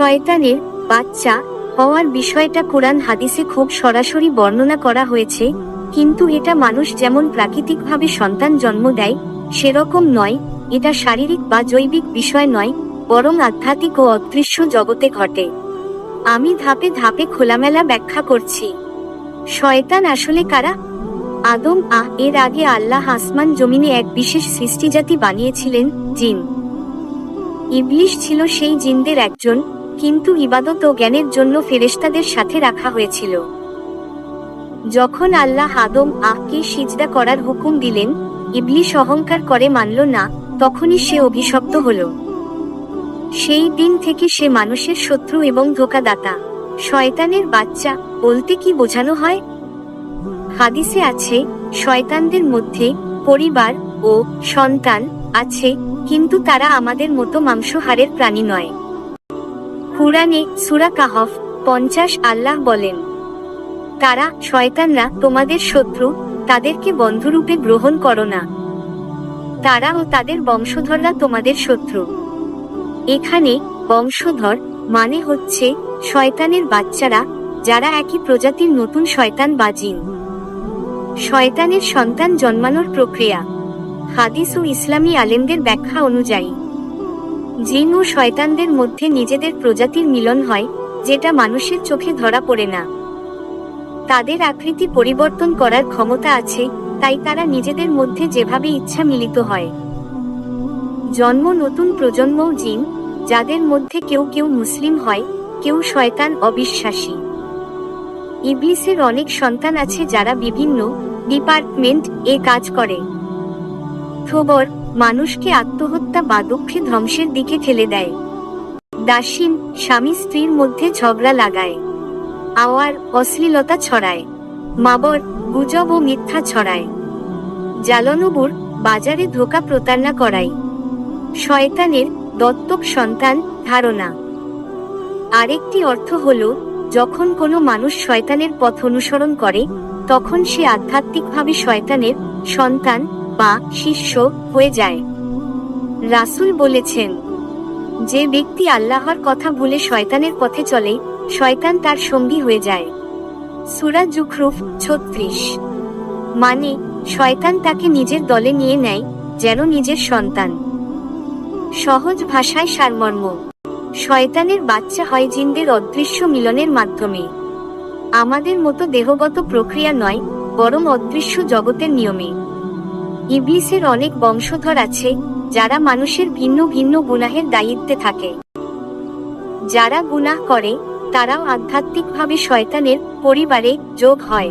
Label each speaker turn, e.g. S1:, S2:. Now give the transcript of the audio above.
S1: শয়তানের বাচ্চা হওয়ার বিষয়টা কোরআন হাদিসে খুব সরাসরি বর্ণনা করা হয়েছে, কিন্তু এটা মানুষ যেমন প্রাকৃতিকভাবে সন্তান জন্ম দেয়, সেরকম নয়, এটা শারীরিক বা জৈবিক বিষয় নয়, বরং আধ্যাত্মিক ও অদৃশ্য জগতে ঘটে। আমি ধাপে ধাপে খোলামেলা ব্যাখ্যা করছি। শয়তান আসলে কারা? আদম, আহ, এর আগে আল্লাহ আসমান জমিনে এক বিশেষ সৃষ্টিজাতি বানিয়েছিলেন, জিন। ইবলিশ ছিল সেই জিনদের একজন কিন্তু ইবাদত ও জ্ঞানের জন্য ফেরেশতাদের সাথে রাখা হয়েছিল। যখন আল্লাহ আদম আহকে সিজদা করার হুকুম দিলেন ইবলিশ অহংকার করে মানল না, তখনই সে অভিশপ্ত হল। সেই দিন থেকে সে মানুষের শত্রু এবং ধোকাদাতা। শয়তানের বাচ্চা, বলতে কি বোঝানো হয়? হাদিসে আছে, শয়তানদের মধ্যে পরিবার ও সন্তান আছে, কিন্তু তারা আমাদের মতো মাংসহারের প্রাণী নয়। কুরআনে সুরা কাহফ পঞ্চাশ আল্লাহ বলেন তারা শয়তানরা তোমাদের শত্রু, তাদেরকে বন্ধুরূপে গ্রহণ করো না। তারা ও তাদের বংশধররা তোমাদের শত্রু। এখানে বংশধর মানে হচ্ছে শয়তানের বাচ্চারা যারা একই প্রজাতির নতুন শয়তান বাজিন। শয়তানের সন্তান জন্মানোর প্রক্রিয়া। হাদিস ও ইসলামী আলেমদের ব্যাখ্যা অনুযায়ী জিন ও শয়তানদের মধ্যে নিজেদের প্রজাতির মিলন হয়, যেটা মানুষের চোখে ধরা পড়ে না। তাদের আকৃতি পরিবর্তন করার ক্ষমতা আছে, তাই তারা নিজেদের মধ্যে যেভাবে ইচ্ছা মিলিত হয়। জন্ম নতুন প্রজন্মও জিন, যাদের মধ্যে কেউ কেউ মুসলিম হয়, কেউ শয়তান অবিশ্বাসী। ইবলিসের অনেক সন্তান আছে যারা বিভিন্ন ডিপার্টমেন্ট এ কাজ করে। খবর মানুষকে আত্মহত্যা বা দুঃখে ধ্বংসের দিকে ঠেলে দেয়। দাসীন স্বামী স্ত্রীর মধ্যে ঝগড়া লাগায়। আওয়ার অশ্লীলতা ছড়ায়। মাবর গুজব ও মিথ্যা ছড়ায়। জালনবুর বাজারে ধোকা প্রতারণা করায়। শয়তানের দত্তক সন্তান ধারণা। আরেকটি অর্থ হল, যখন কোনো মানুষ শয়তানের পথ অনুসরণ করে, তখন সে আধ্যাত্মিকভাবে শয়তানের সন্তান বা শিষ্য হয়ে যায়। রাসুল বলেছেন, যে ব্যক্তি আল্লাহর কথা ভুলে শয়তানের পথে চলে, শয়তান তার সঙ্গী হয়ে যায়। সুরা জুখরুফ ছত্রিশ। মানে শয়তান তাকে নিজের দলে নিয়ে নেয়, যেন নিজের সন্তান। সহজ ভাষায় সারমর্ম, শয়তানের বাচ্চা হয় জিনদের অদৃশ্য মিলনের মাধ্যমে। আমাদের মতো দেহগত প্রক্রিয়া নয়, বরং অদৃশ্য জগতের নিয়মে। ইবলিসের অনেক বংশধর আছে, যারা মানুষের ভিন্ন ভিন্ন গুনাহের দায়িত্বে থাকে। যারা গুনাহ করে, তারাও আধ্যাত্মিকভাবে শয়তানের পরিবারে যোগ হয়।